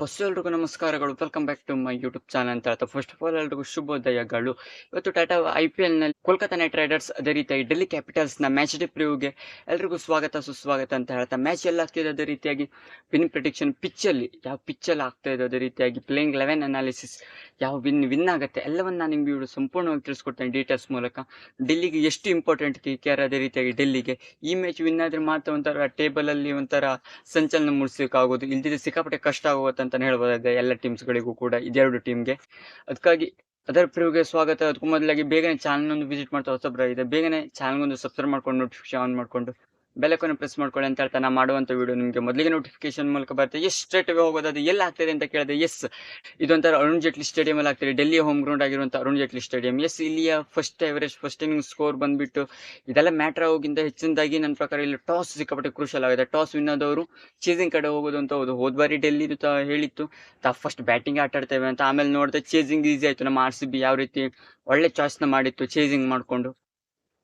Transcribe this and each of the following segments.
Bus ಎಲ್ರಿಗೂ ನಮಸ್ಕಾರಗಳು. Welcome back to my YouTube channel ಅಂತ ಹೇಳ್ತಾ. ಫಸ್ಟ್ ಆಫ್ ಆಲ್ ಎಲ್ರಿಗೂ ಶುಭೋದಯಗಳು. ಇವತ್ತು ಟಾಟಾ ಐ ಪಿ ಎಲ್ನಲ್ಲಿ ಕೋಲ್ಕತಾ ನೈಟ್ ರೈಡರ್ಸ್ ಅದೇ ರೀತಿಯಾಗಿ ಡೆಲ್ಲಿ ಕ್ಯಾಪಿಟಲ್ಸ್ನ ಮ್ಯಾಚ್ ಡೇ ಪ್ರಿವ್ಗೆ ಎಲ್ರಿಗೂ ಸ್ವಾಗತ, ಸುಸ್ವಾಗತ ಅಂತ ಹೇಳ್ತಾ. ಮ್ಯಾಚ್ ಎಲ್ಲ ಆಗ್ತಿದೆ ಅದೇ ರೀತಿಯಾಗಿ. ವಿನ್ ಪ್ರಿಡಿಕ್ಷನ್ ಪಿಚ್ಚಲ್ಲಿ ಯಾವ ಪಿಚ್ಚಲ್ಲಿ ಆಗ್ತಾ ಇದೆ ಅದೇ ರೀತಿಯಾಗಿ. ಪ್ಲೇಯಿಂಗ್ ಲೆವೆನ್ ಅನಾಲಿಸಿಸ್ ಯಾವ ವಿನ್ ವಿನ್ ಆಗುತ್ತೆ ಎಲ್ಲವನ್ನ ನಾನು ನಿಮ್ಗೆ ಇವರು ಸಂಪೂರ್ಣವಾಗಿ ತಿಳಿಸ್ಕೊಡ್ತೇನೆ ಡೀಟೇಲ್ಸ್ ಮೂಲಕ. ಡೆಲ್ಲಿಗೆ ಎಷ್ಟು ಇಂಪಾರ್ಟೆಂಟ್ ಕೆ ಕೆ ಅದೇ ರೀತಿಯಾಗಿ ಡೆಲ್ಲಿಗೆ ಈ ಮ್ಯಾಚ್ ವಿನ್ ಆದರೆ ಮಾತ್ರ ಒಂಥರ ಟೇಬಲಲ್ಲಿ ಒಂಥರ ಸಂಚಲನ ಮೂಡಿಸೋಕ್ಕಾಗೋದು ಇಲ್ದಿದ್ರೆ ಸಿಕ್ಕಾಪಟ್ಟೆ ಕಷ್ಟ ಆಗುತ್ತೆ ಅಂತಾನೆ ಹೇಳ್ಬೋದಾಗಿದೆ ಎಲ್ಲ ಟೀಮ್ಸ್ಗಳಿಗೂ ಕೂಡ ಇದೆರಡು ಟೀಮ್ಗೆ ಅದಕ್ಕಾಗಿ ಅದರ ಪ್ರಿವ್ಗೆ ಸ್ವಾಗತ. ಅದಕ್ಕೂ ಮೊದಲಾಗಿ ಬೇಗನೆ ಚಾನಲ್ ಒಂದು ವಿಸಿಟ್ ಮಾಡ್ತಾ ಹೊಸಬ್ರ ಇದೆ ಬೇಗನೆ ಒಂದು ಸಬ್ಸ್ಕ್ರೈಬ್ ಮಾಡ್ಕೊಂಡು ನೋಟಿಫಿಕೇಶನ್ ಆನ್ ಮಾಡ್ಕೊಂಡು ಬೆಲಕನ್ನು ಪ್ರೆಸ್ ಮಾಡ್ಕೊಳ್ಳಿ ಅಂತ ಹೇಳ್ತಾ ನಾ ಮಾಡುವಂಥ ವಿಡಿಯೋ ನಿಮಗೆ ಮೊದಲಿಗೆ ನೋಟಿಫಿಕೇಶನ್ ಮೂಲಕ ಬರುತ್ತೆ. ಎಷ್ಟು ಸ್ಟ್ರೇಟ್ ಹೋಗೋದು, ಅದು ಎಲ್ಲಿ ಆಗ್ತದೆ ಅಂತ ಕೇಳಿದೆ ಎಸ್ ಇದೊಂಥರ ಅರುಣ್ ಜೇಟ್ಲಿ ಸ್ಟೇಡಿಯಂ ಅಲ್ಲಿ ಆಗ್ತದೆ. ಡೆಲ್ಲಿ ಹೋಮ್ ಗ್ರೌಂಡ್ ಆಗಿರುವಂಥ ಅರುಣ್ ಜೇಟ್ಲಿ ಸ್ಟೇಡಿಯಂ ಎಸ್ ಇಲ್ಲಿಯ first average first inning score ಬಂದ್ಬಿಟ್ಟು ಇದೆಲ್ಲ ಮ್ಯಾಟ್ರ್ ಹೋಗಿಂತ ಹೆಚ್ಚಿನದಾಗಿ ನನ್ನ ಪ್ರಕಾರ ಇಲ್ಲಿ ಟಾಸ್ ಸಿಕ್ಕಾಪಟ್ಟೆ ಕ್ರೂಷಲ್ ಆಗಿದೆ. ಟಾಸ್ ವಿನ್ ಆದವರು ಚೇಸಿಂಗ್ ಕಡೆ ಹೋಗೋದು ಅಂತ ಹೌದು. ಹೋದ ಬಾರಿ ಡೆಲ್ಲಿ ಹೇಳಿತ್ತು. ತಾ ಫಸ್ಟ್ ಬ್ಯಾಟಿಂಗ್ ಆಟ ಆಡ್ತೇವೆ ಅಂತ. ಆಮೇಲೆ ನೋಡಿದೆ ಚೇಸಿಂಗ್ ಈಸಿ ಆಯಿತು. ನಮ್ಮ ಆರ್ ಬಿ ಯಾವ ರೀತಿ ಒಳ್ಳೆ ಚಾಯ್ಸ್ನ ಮಾಡಿತ್ತು ಚೇಸಿಂಗ್ ಮಾಡಿಕೊಂಡು.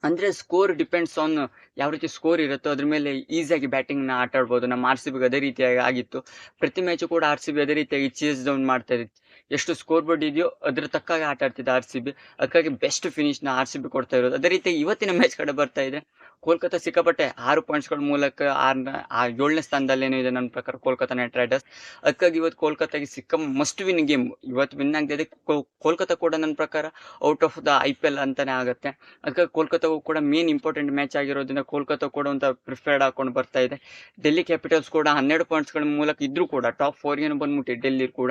ಅಂದ್ರೆ ಸ್ಕೋರ್ ಡಿಪೆಂಡ್ಸ್ ಆನ್ ಯಾವ ರೀತಿ ಸ್ಕೋರ್ ಇರುತ್ತೋ ಅದ್ರ ಮೇಲೆ ಈಸಿಯಾಗಿ ಬ್ಯಾಟಿಂಗ್ನ ಆಟ ಆಡ್ಬೋದು. ನಮ್ಮ ಆರ್ ಸಿ ಬಿಗೆ ಅದೇ ರೀತಿಯಾಗಿ ಆಗಿತ್ತು. ಪ್ರತಿ ಮ್ಯಾಚು ಕೂಡ ಆರ್ ಸಿ ಬಿ ಅದೇ ರೀತಿಯಾಗಿ ಚೇಸ್ ಡೌನ್ ಮಾಡ್ತಾ ಇತ್ತು ಎಷ್ಟು ಸ್ಕೋರ್ ಬೋರ್ಡ್ ಇದೆಯೋ ಅದ್ರ ತಕ್ಕಾಗಿ ಆಟ ಆಡ್ತಿದ್ದೆ ಆರ್ ಸಿ ಬಿ ಅದಕ್ಕಾಗಿ ಬೆಸ್ಟ್ ಫಿನಿಶ್ನ ಆರ್ ಸಿ ಬಿ ಕೊಡ್ತಾ ಇರೋದು. ಅದೇ ರೀತಿ ಇವತ್ತಿನ ಮ್ಯಾಚ್ ಕಡೆ ಬರ್ತಾ ಇದೆ. ಕೋಲ್ಕತ್ತಾ ಸಿಕ್ಕಾಪಟ್ಟೆ ಆರು ಪಾಯಿಂಟ್ಸ್ಗಳ ಮೂಲಕ ಆರ್ನ, ಆ ಏಳನೇ ಸ್ಥಾನದಲ್ಲೇನೋ ಇದೆ ನನ್ನ ಪ್ರಕಾರ ಕೋಲ್ಕತ್ತಾ ನೈಟ್ ರೈಡರ್ಸ್. ಅದಕ್ಕಾಗಿ ಇವತ್ತು ಕೋಲ್ಕತ್ತಾಗೆ ಸಿಕ್ಕ ಮಸ್ಟ್ ವಿನ್ ಗೇಮ್ ಇವತ್ತು ವಿನ್ ಆಗ್ತಿದೆ ಕೋಲ್ಕತ್ತಾ ಕೂಡ ನನ್ನ ಪ್ರಕಾರ out of the I P L ಅಂತಾನೆ ಆಗುತ್ತೆ. ಅದಕ್ಕಾಗಿ ಕೋಲ್ಕತ್ತಾಗೂ ಕೂಡ ಮೇನ್ ಇಂಪಾರ್ಟೆಂಟ್ ಮ್ಯಾಚ್ ಆಗಿರೋದ್ರಿಂದ ಕೋಲ್ಕತ್ತಾ ಕೂಡ ಒಂದು ಪ್ರಿಫರ್ಡ್ ಹಾಕೊಂಡು ಬರ್ತಾ ಇದೆ. ಡೆಲ್ಲಿ ಕ್ಯಾಪಿಟಲ್ಸ್ ಕೂಡ ಹನ್ನೆರಡು ಪಾಯಿಂಟ್ಸ್ಗಳ ಮೂಲಕ ಇದ್ರೂ ಕೂಡ ಟಾಪ್ ಫೋರ್ಗೇನು ಬಂದ್ಬಿಟ್ಟು ಡೆಲ್ಲಿ ಕೂಡ.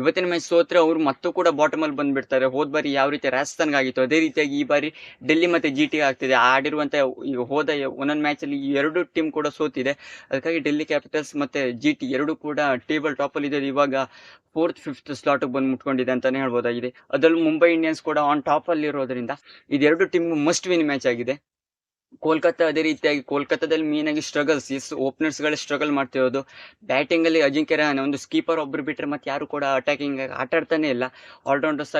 ಇವತ್ತಿನ ಮ್ಯಾಚ್ ಸೋತ್ರೆ ಅವರು ಮತ್ತೆ ಕೂಡ ಬಾಟಮ್ ಅಲ್ಲಿ ಬಂದ್ಬಿಡ್ತಾರೆ. ಹೋದ್ ಬಾರಿ ಯಾವ ರೀತಿ ರಾಜಸ್ಥಾನ್ಗೆ ಆಗಿತ್ತು ಅದೇ ರೀತಿಯಾಗಿ ಈ ಬಾರಿ ಡೆಲ್ಲಿ ಮತ್ತೆ ಜಿ ಟಿ ಆಗ್ತಿದೆ. ಆಡಿರುವಂಥ ಈಗ ಹೋದ ಒಂದೊಂದು ಮ್ಯಾಚ್ ಅಲ್ಲಿ ಎರಡು ಟೀಮ್ ಕೂಡ ಸೋತಿದೆ. ಅದಕ್ಕಾಗಿ ಡೆಲ್ಲಿ ಕ್ಯಾಪಿಟಲ್ಸ್ ಮತ್ತೆ ಜಿ ಟಿ ಎರಡು ಕೂಡ ಟೇಬಲ್ ಟಾಪ್ ಅಲ್ಲಿ ಇದೆ ಇವಾಗ ಫೋರ್ತ್ ಫಿಫ್ತ್ ಸ್ಲಾಟ್ ಬಂದು ಮುಟ್ಕೊಂಡಿದೆ ಅಂತಾನೆ ಹೇಳ್ಬೋದಾಗಿದೆ. ಅದರಲ್ಲೂ ಮುಂಬೈ ಇಂಡಿಯನ್ಸ್ ಕೂಡ ಆನ್ ಟಾಪ್ ಅಲ್ಲಿ ಇರೋದ್ರಿಂದ ಇದೆರಡು ಟೀಮ್ ಮಸ್ಟ್ ವಿನ್ ಮ್ಯಾಚ್ ಆಗಿದೆ. ಕೋಲ್ಕತ್ತಾ ಅದೇ ರೀತಿಯಾಗಿ ಕೋಲ್ಕತ್ತಾದಲ್ಲಿ ಮೇನ್ ಆಗಿ ಸ್ಟ್ರಗಲ್ಸ್ ಎಸ್ ಓಪನರ್ಸ್ ಗಳೇ ಸ್ಟ್ರಗಲ್ ಮಾಡ್ತಿರೋದು. ಬ್ಯಾಟಿಂಗ್ ಅಲ್ಲಿ ಅಜಿಂಕ್ಯ ರಹಾನೆ, ಒಂದು ಸ್ಕೀಪರ್ ಒಬ್ರು ಬಿಟ್ಟರೆ ಮತ್ತೆ ಯಾರು ಕೂಡ ಅಟ್ಯಾಕಿಂಗ್ ಆಟ ಆಡ್ತಾನೆ ಇಲ್ಲ. ಆಲ್ರೌಂಡರ್ಸ್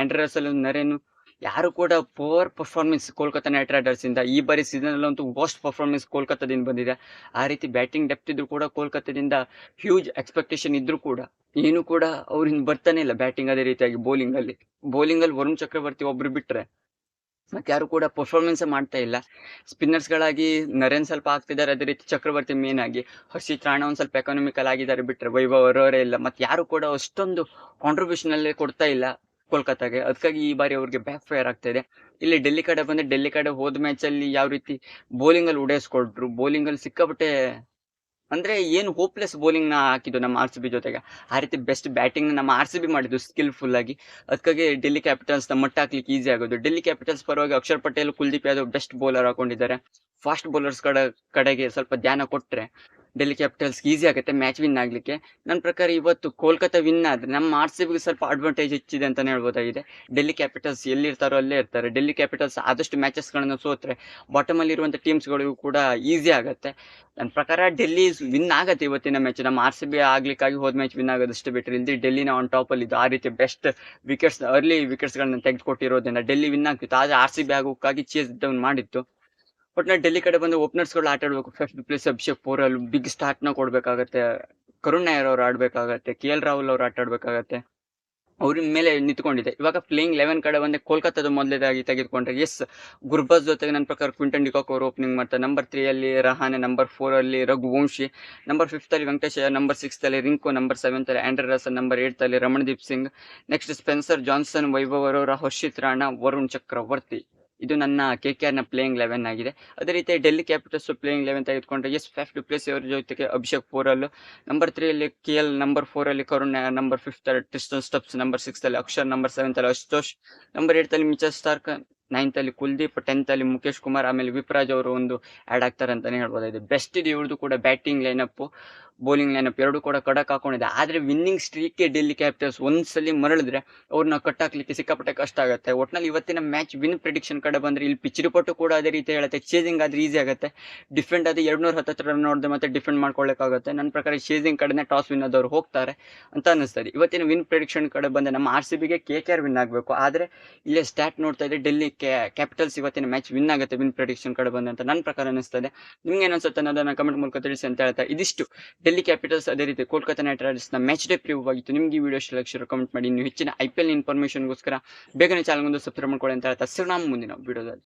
ಆಂಡ್ರಸ್ ಅಲ್ಲಿ ನರೇನು ಯಾರು ಕೂಡ poor performance Kolkata Knight Riders ಇಂದ ಈ ಬಾರಿ ಸೀಸನ್ ಅಂತೂ ವರ್ಸ್ಟ್ ಪರ್ಫಾರ್ಮೆನ್ಸ್ ಕೋಲ್ಕತ್ತಾದಿಂದ ಬಂದಿದೆ. ಆ ರೀತಿ ಬ್ಯಾಟಿಂಗ್ ಡೆಪ್ತ್ ಇದ್ರು ಕೂಡ ಕೋಲ್ಕತ್ತಾದಿಂದ ಹ್ಯೂಜ್ ಎಕ್ಸ್ಪೆಕ್ಟೇಷನ್ ಇದ್ರು ಕೂಡ ಏನು ಕೂಡ ಅವ್ರಿಂದ ಬರ್ತಾನೆ ಇಲ್ಲ ಬ್ಯಾಟಿಂಗ್ ಅದೇ ರೀತಿಯಾಗಿ ಬೌಲಿಂಗ್ ಅಲ್ಲಿ. ಬೌಲಿಂಗ್ ಅಲ್ಲಿ ವರುಣ್ ಚಕ್ರವರ್ತಿ ಒಬ್ರು ಬಿಟ್ರೆ ಮತ್ತೆ ಯಾರು ಕೂಡ ಪರ್ಫಾರ್ಮೆನ್ಸ್ ಮಾಡ್ತಾ ಇಲ್ಲ. ಸ್ಪಿನ್ನರ್ಸ್ ಗಳಾಗಿ ನರೇನ್ ಸ್ವಲ್ಪ ಆಗ್ತಿದ್ದಾರೆ, ಅದೇ ರೀತಿ ಚಕ್ರವರ್ತಿ ಮೇನ್ ಆಗಿ. ಹರ್ಷಿತ್ ತ್ರಾಣ ಒಂದ್ ಸ್ವಲ್ಪ ಎಕನಾಮಿಕಲ್ ಆಗಿದ್ದಾರೆ ಬಿಟ್ರೆ ವೈಭವ ಅವರವರೇ ಇಲ್ಲ. ಮತ್ತೆ ಯಾರು ಕೂಡ ಅಷ್ಟೊಂದು ಕಾಂಟ್ರಿಬ್ಯೂಷನ್ ಅಲ್ಲಿ ಕೊಡ್ತಾ ಇಲ್ಲ. ಕೋಲ್ಕತ್ತಾಗೆ. ಅದಕ್ಕಾಗಿ ಈ ಬಾರಿ ಅವ್ರಿಗೆ ಬ್ಯಾಕ್ ಫೈರ್ ಆಗ್ತಾ ಇದೆ ಇಲ್ಲಿ ಡೆಲ್ಲಿ ಕಡೆ ಬಂದ್ರೆ ಡೆಲ್ಲಿ ಕಡೆ ಹೋದ ಮ್ಯಾಚ್ ಅಲ್ಲಿ ಯಾವ ರೀತಿ ಬೌಲಿಂಗ್ ಅಲ್ಲಿ ಉಡೇಸ್ಕೊಟ್ರು. ಬೌಲಿಂಗ್ ಅಲ್ಲಿ ಸಿಕ್ಕಾಪಟ್ಟೆ ಅಂದ್ರೆ ಏನು ಹೋಪ್ಲೆಸ್ ಬೌಲಿಂಗ್ನ ಹಾಕಿದ್ದು ನಮ್ಮ ಆರ್ ಸಿ ಬಿ ಜೊತೆಗೆ. ಆ ರೀತಿ ಬೆಸ್ಟ್ ಬ್ಯಾಟಿಂಗ್ ನಮ್ಮ ಆರ್ ಸಿ ಬಿ ಮಾಡಿದ್ದು ಸ್ಕಿಲ್ಫುಲ್ ಆಗಿ. ಅದಕ್ಕಾಗಿ ಡೆಲ್ಲಿ ಕ್ಯಾಪಿಟಲ್ಸ್ನ ಮಟ್ಟ ಹಾಕ್ಲಿಕ್ಕೆ ಈಸಿ ಆಗೋದು. ಡೆಲ್ಲಿ ಕ್ಯಾಪಿಟಲ್ಸ್ ಪರವಾಗಿ ಅಕ್ಷರ್ ಪಟೇಲ್, ಕುಲ್ದೀಪ್ ಯಾದವ್ ಬೆಸ್ಟ್ ಬೌಲರ್ ಹಾಕೊಂಡಿದ್ದಾರೆ. ಫಾಸ್ಟ್ ಬೌಲರ್ಸ್ ಕಡೆ, ಕಡೆಗೆ ಸ್ವಲ್ಪ ಧ್ಯಾನ ಕೊಟ್ರೆ ಡೆಲ್ಲಿ ಕ್ಯಾಪಿಟಲ್ಸ್ಗೆ ಈಸಿ ಆಗುತ್ತೆ ಮ್ಯಾಚ್ ವಿನ್ ಆಗಲಿಕ್ಕೆ. ನನ್ನ ಪ್ರಕಾರ ಇವತ್ತು ಕೋಲ್ಕತ್ತಾ ವಿನ್ ಆದರೆ ನಮ್ಮ ಆರ್ ಸಿ ಬಿಗೆ ಸ್ವಲ್ಪ ಅಡ್ವಾಂಟೇಜ್ ಹೆಚ್ಚಿದೆ ಅಂತಲೇ ಹೇಳ್ಬೋದಾಗಿದೆ. ಡೆಲ್ಲಿ ಕ್ಯಾಪಿಟಲ್ಸ್ ಎಲ್ಲಿರ್ತಾರೋ ಅಲ್ಲೇ ಇರ್ತಾರೆ. ಡೆಲ್ಲಿ ಕ್ಯಾಪಿಟಲ್ಸ್ ಆದಷ್ಟು ಮ್ಯಾಚಸ್ಗಳನ್ನು ಸೋತ್ರೆ ಬಾಟಮಲ್ಲಿರುವಂಥ ಟೀಮ್ಸ್ಗಳಿಗೂ ಕೂಡ ಈಸಿ ಆಗುತ್ತೆ. ನನ್ನ ಪ್ರಕಾರ ಡೆಲ್ಲಿ ವಿನ್ ಆಗುತ್ತೆ ಇವತ್ತಿನ ಮ್ಯಾಚ್ ನಮ್ಮ ಆರ್ ಸಿ ಬಿ ಆಗ್ಲಿಕ್ಕಾಗಿ ಹೋದ ಮ್ಯಾಚ್ ವಿನ್ ಆಗೋದಷ್ಟು ಬಿಟ್ಟರೆ ಇಲ್ಲಿ ಡೆಲ್ಲಿನ ಆನ್ ಟಾಪಲ್ಲಿ ಇದು ಆ ರೀತಿ ಬೆಸ್ಟ್ ವಿಕೆಟ್ಸ್ ಅರ್ಲಿ ವಿಕೆಟ್ಸ್ಗಳನ್ನ ತೆಗೆದುಕೊಟ್ಟಿರೋದ್ರಿಂದ ಡೆಲ್ಲಿ ವಿನ್ ಆಗ್ತಿತ್ತು. ಆದರೆ ಆರ್ ಸಿ ಬಿ ಆಗೋಕ್ಕಾಗಿ ಚೇಸ್ ಡೌನ್ ಮಾಡಿತ್ತು. ನಾ ಡೆಲ್ಲಿ ಕಡೆ ಬಂದು ಓಪನರ್ಸ್ಗಳು ಆಟ ಆಡ್ಬೇಕು. ಫಸ್ಟ್ ಪ್ಲೇಸ್ ಅಭಿಷೇಕ್ ಅಲ್ಲಿ ಬಿಗ್ ಸ್ಟಾರ್ಟ್ನ ಕೊಡ್ಬೇಕಾಗತ್ತೆ. ಕರುಣ್ ನಾಯರ್ ಅವ್ರು ಆಡ್ಬೇಕಾಗತ್ತೆ. ಕೆ ಎಲ್ ರಾಹುಲ್ ಅವ್ರು ಆಟ ಆಡ್ಬೇಕಾಗತ್ತೆ. ಅವ್ರ ಮೇಲೆ ನಿಂತ್ಕೊಂಡಿದೆ. ಇವಾಗ ಪ್ಲೇಯಿಂಗ್ ಲೆವೆನ್ ಕಡೆ ಬಂದೆ, ಕೋಲ್ಕತ್ತಾದ ಮೊದಲೇದಾಗಿ ತೆಗೆದುಕೊಂಡ್ರೆ ಎಸ್ ಗುರ್ಬಾಸ್ ಜೊತೆಗೆ ನನ್ನ ಪ್ರಕಾರ ಕ್ವಿಂಟನ್ ಡಿಕಾಕ್ ಅವರು ಓಪನಿಂಗ್ ಮಾಡ್ತಾರೆ ನಂಬರ್ ತ್ರೀ ಅಲ್ಲಿ ರಹಾನೆ ನಂಬರ್ ಫೋರ್ ಅಲ್ಲಿ ರಘುವಂಶಿ ನಂಬರ್ ಫಿಫ್ತ್ ಅಲ್ಲಿ ವೆಂಕಟೇಶ್ ನಂಬರ್ ಸಿಕ್ಸ್ ಅಲ್ಲಿ ರಿಂಕು ನಂಬರ್ ಸೆವೆಂತ್ ಅಲ್ಲಿ ಆಂಡ್ರ ರಸನ್ ನಂಬರ್ ಏಟ್ ಅಲ್ಲಿ Ramandeep Singh next Spencer Johnson Vaibhav Arora, Harshit Rana, Varun Chakravarthy. ಇದು ನನ್ನ ಕೆ ಕೆ ಆರ್ನ ಪ್ಲೇಯಿಂಗ್ ಲೆವೆನ್ ಆಗಿದೆ. ಅದೇ ರೀತಿ ಡೆಲ್ಲಿ ಕ್ಯಾಪಿಟಲ್ಸ್ ಪ್ಲೇಯಿಂಗ್ ಲೆವೆನ್ ತೆಗೆದುಕೊಂಡ್ರೆ ಎಸ್ ಫೆಫ್ ಪ್ಲೇಸ್ ಅವರ ಜೊತೆಗೆ ಅಭಿಷೇಕ್ ಪೋರಲ್ಲು ನಂಬರ್ ತ್ರೀಯಲ್ಲಿ K L number ಫೋರಲ್ಲಿ Karun number fifth Tristan Stubbs number six ಅಲ್ಲಿ ಅಕ್ಷರ್ ನಂಬರ್ ಸೆವೆಂತ್ ಅಲ್ಲಿ ಅಶುತೋಷ್ ನಂಬರ್ ಏಟ್ ಅಲ್ಲಿ ಮಿಚಲ್ ಸ್ಟಾರ್ಕ್ ನೈನ್ತ್ ಅಲ್ಲಿ ಕುಲ್ದೀಪ್ ಟೆಂತ್ ಅಲ್ಲಿ ಮುಖೇಶ್ ಕುಮಾರ್ ಆಮೇಲೆ ವಿಪ್ರಾಜ್ ಅವರು ಒಂದು ಆ್ಯಡ್ ಆಗ್ತಾರೆ ಅಂತಾನೆ ಹೇಳ್ಬೋದಾಗಿದೆ. ಬೆಸ್ಟ್ ಇದೆ ಇವ್ರದ್ದು ಕೂಡ ಬ್ಯಾಟಿಂಗ್ ಲೈನಪ್ ಬೌಲಿಂಗ್ ಲೈನಪ್ ಎರಡು ಕೂಡ ಕಡಕ್ ಹಾಕೊಂಡಿದೆ. ಆದ್ರೆ ವಿನ್ನಿಂಗ್ ಸ್ಟ್ರೀಕ್ಗೆ ಡೆಲ್ಲಿ ಕ್ಯಾಪಿಟಲ್ಸ್ ಒಂದ್ಸಲಿ ಮರಳಿದ್ರೆ ಅವ್ರನ್ನ ಕಟ್ಟಾಕ್ಲಿಕ್ಕೆ ಸಿಕ್ಕಾಪಟ್ಟೆ ಕಷ್ಟ ಆಗುತ್ತೆ. ಒಟ್ನಲ್ಲಿ ಇವತ್ತಿನ ಮ್ಯಾಚ್ ವಿನ್ ಪ್ರಿಡಿಕ್ಷನ್ ಕಡೆ ಬಂದ್ರೆ ಇಲ್ಲಿ ಪಿಚ್ ರಿಪೋರ್ಟ್ ಕೂಡ ಅದೇ ರೀತಿ ಹೇಳುತ್ತೆ. ಚೇಸಿಂಗ್ ಆದ್ರೆ ಈಸಿ ಆಗುತ್ತೆ. ಡಿಫೆಂಡ್ ಆದ್ರೆ ಎರಡ್ನೂರ ಹತ್ತತ್ರ ರನ್ ನೋಡಿದ್ರೆ ಮತ್ತೆ ಡಿಫೆಂಡ್ ಮಾಡ್ಕೊಳ್ಳೋಕ್ಕಾಗುತ್ತೆ ನನ್ನ ಪ್ರಕಾರ ಚೇಸಿಂಗ್ ಕಡೆನೇ ಟಾಸ್ ವಿನ್ ಆದವ್ರು ಹೋಗ್ತಾರೆ ಅಂತ ಅನಿಸ್ತದೆ ಇವತ್ತಿನ ವಿನ್ ಪ್ರಿಡಿಕ್ಷನ್ ಕಡೆ ಬಂದ್ರೆ ನಮ್ಮ ಆರ್ ಸಿ ಬಿಗೆ ಕೆ ಕೆ ಆರ್ ವಿನ್ ಆಗಬೇಕು. ಆದ್ರೆ ಇಲ್ಲೇ ಸ್ಟಾಟ್ ನೋಡ್ತಾ ಇದ್ರೆ ಡೆಲ್ಲಿ ಕ್ಯಾಪಿಟಲ್ಸ್ ಇವತ್ತಿನ ಮ್ಯಾಚ್ ವಿನ್ ಆಗುತ್ತೆ ವಿನ್ ಪ್ರಿಡಿಕ್ಷನ್ ಕಡೆ ಬಂದಂತ ನನ್ನ ಪ್ರಕಾರ ಅನಿಸ್ತದೆ ನಿಮ್ಗೆ ಏನನ್ಸುತ್ತೆ ಅನ್ನೋದನ್ನ ಕಮೆಂಟ್ ಮೂಲಕ ತಿಳಿಸಿ ಅಂತ ಹೇಳ್ತಾ ಇದಿಷ್ಟು. ಡೆಲ್ಲಿ ಕ್ಯಾಪಿಟಲ್ಸ್ ಅದೇ ರೀತಿ ಕೋಲ್ಕತಾ ನೈಟ್ ರೈಡರ್ಸ್ನ ಮ್ಯಾಚ್ ಡೇ ಪ್ರಿವ್ಯೂ ಆಗಿತ್ತು. ನಿಮಗೆ ಈ ವಿಡಿಯೋ ಇಷ್ಟ ಕಮೆಂಟ್ ಮಾಡಿ. ನೀವು ಹೆಚ್ಚಿನ ಐ ಪಿ ಎಲ್ ಇನ್ಫಾರ್ಮೇಷನ್ಗೋಸ್ಕರ ಬೇಗನೆ ಚಾನಲ್ ಒಂದು ಸಬ್ಸ್ಕ್ರೈಬ್ ಮಾಡ್ಕೊಳ್ಳಿ ಅಂತ ಹೇಳ್ತಾ ಸಿಗೋಣ ಮುಂದಿನ ವಿಡಿಯೋದಲ್ಲಿ